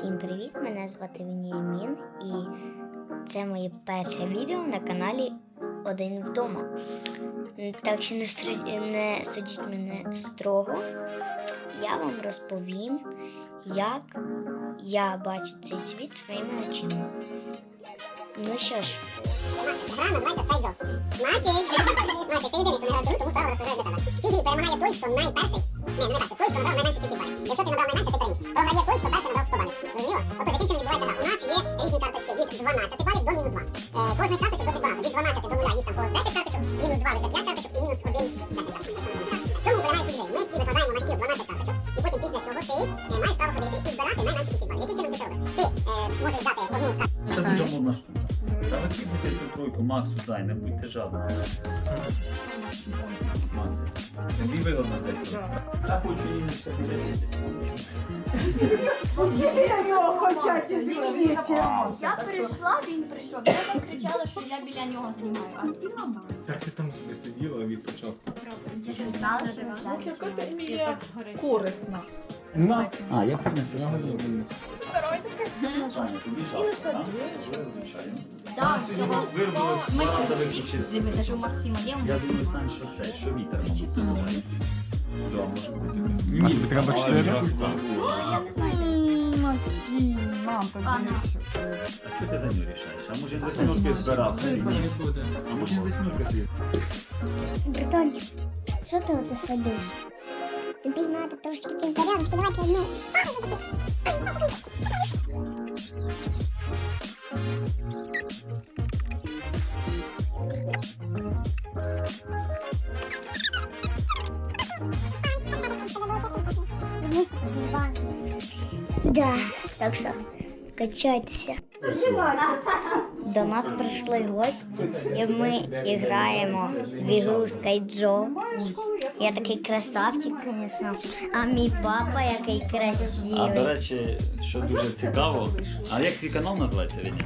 Всім привіт! Мене звати Веніамін і це моє перше відео на каналі Один вдома. Так що не, стр- не судіть мене строго. Я вам розповім, як я бачу цей світ своїми очима. Ну що ж, Гра називається Скайджо. Масіч! Масіч, ти єдиний, хто не грав в гру, тому право розповідаю для тебе. В цій грі перемагає той, хто найперший. Ні, не найперший, той, хто набрав найменшу кількість балів. Якщо ти набрав найменше, ти переміг. Програє той, хто перший набрав 100 балів. Зрозуміло? Отож, яким чином відбувається гра? У нас є різні карточки від 12 балів до мінус 2. Е, кожних карточок досить багато. Від 12 до 0 їх там по 10 карточок, мінус 2 лише 5 карточок і мінус 1 карточок. В чому полягає суть? Ми всі викладаємо на стіл 12 карточок, і потім після цього ти е, маєш право ходити і збирати найменшу кількість балів. Яким чином ти це робиш? Ти е, можеш взяти одну карточку. Цю тройку, Максу дай, не будьте жадними. Макс, тобі вигодно взяти. Та хочу Іночка підійти. Всі біля нього хочуть, извините. Я прийшла, він прийшов. Я так кричала, що я біля нього знімаю. А ти мама. Так ти там собі сиділа від початку. Ти ж знала, що я яка ти мія корисна. А, я понял, що Я я говорю, так? Ну. Я думаю, Сань, що це, що вітер, мабуть, це називається. Да, може бути. Ні, тобі треба чотири? Максим, мам, А, ну. А що ти за нього рішаєш? А може він восьмірки збирав? А може він восьмірки собі? Братончик, що ти оце сидиш? Тобі треба трошки підзарядочки, давайте одну. Да, так що качайтеся. До нас прийшли гості, і ми граємо в ігру Скайджо. Я такий красавчик, звісно. А мій папа який красивий. А до речі, що дуже цікаво, а як твій канал називається Віня?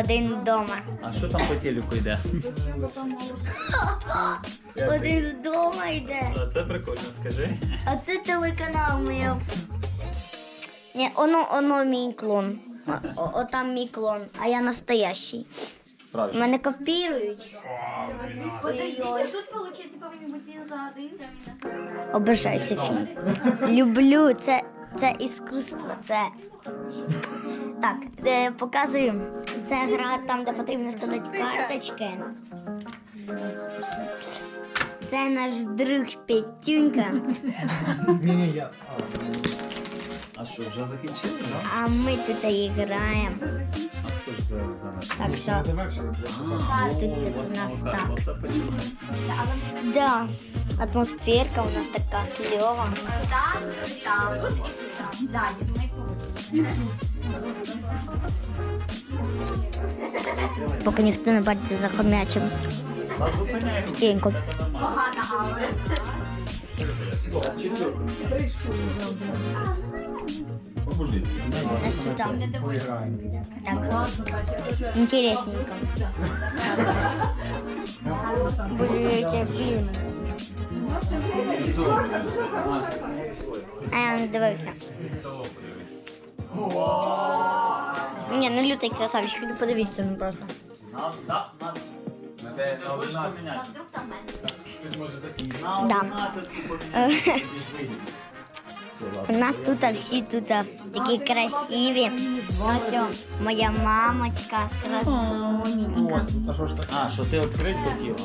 Один вдома. А що там по телеку йде? Один вдома йде. А це прикольно, скажи. А це телеканал мій. Ні, оно, оно мій клон. О, о, там мій клон, а я настоящий. Справді. Мене копірують. Подождіть, а тут, бути він за один, та він на себе. Обожаю цей фільм. Люблю, це, це іскусство, це. Так, е, показую. Це гра там, де потрібно складати карточки. Це наш друг Петюнька, Ні-ні, я. А що, вже закінчили? Да? а ми тут і граємо. А хто ж за, за нас? Так що, завершили. А, тут о, у у вас нас молока, так. оце почалося. да, атмосферка у нас така кльова. Так, так, тут і сюди. Далі, ми получили. Поки ніхто не бачить за хомячим. Та зупиняй, Тінько. це нормально. Интересненько. Будете фільм. А я не дивився. Ні, ну лютий красавчик, іди подивіться, ну просто. На, на, на. Не хочеш А Да. У нас тут всі тут такі красиві. Ось моя мамочка красуненька. А, що ти відкрити хотіла?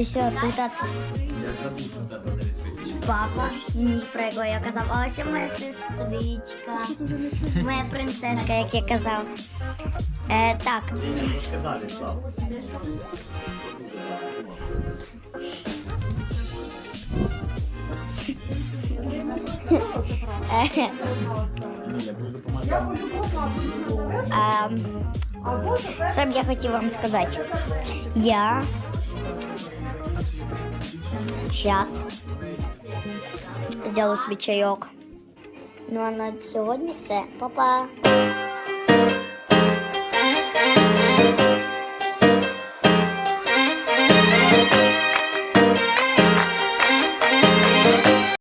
Ось тут що не папа, про якого я казав. А ось моя сестричка, моя принцеска, як я казав. Е, так, Що б я хотів вам сказати? Я зараз зроблю собі чайок. Ну а на сьогодні все. Па-па!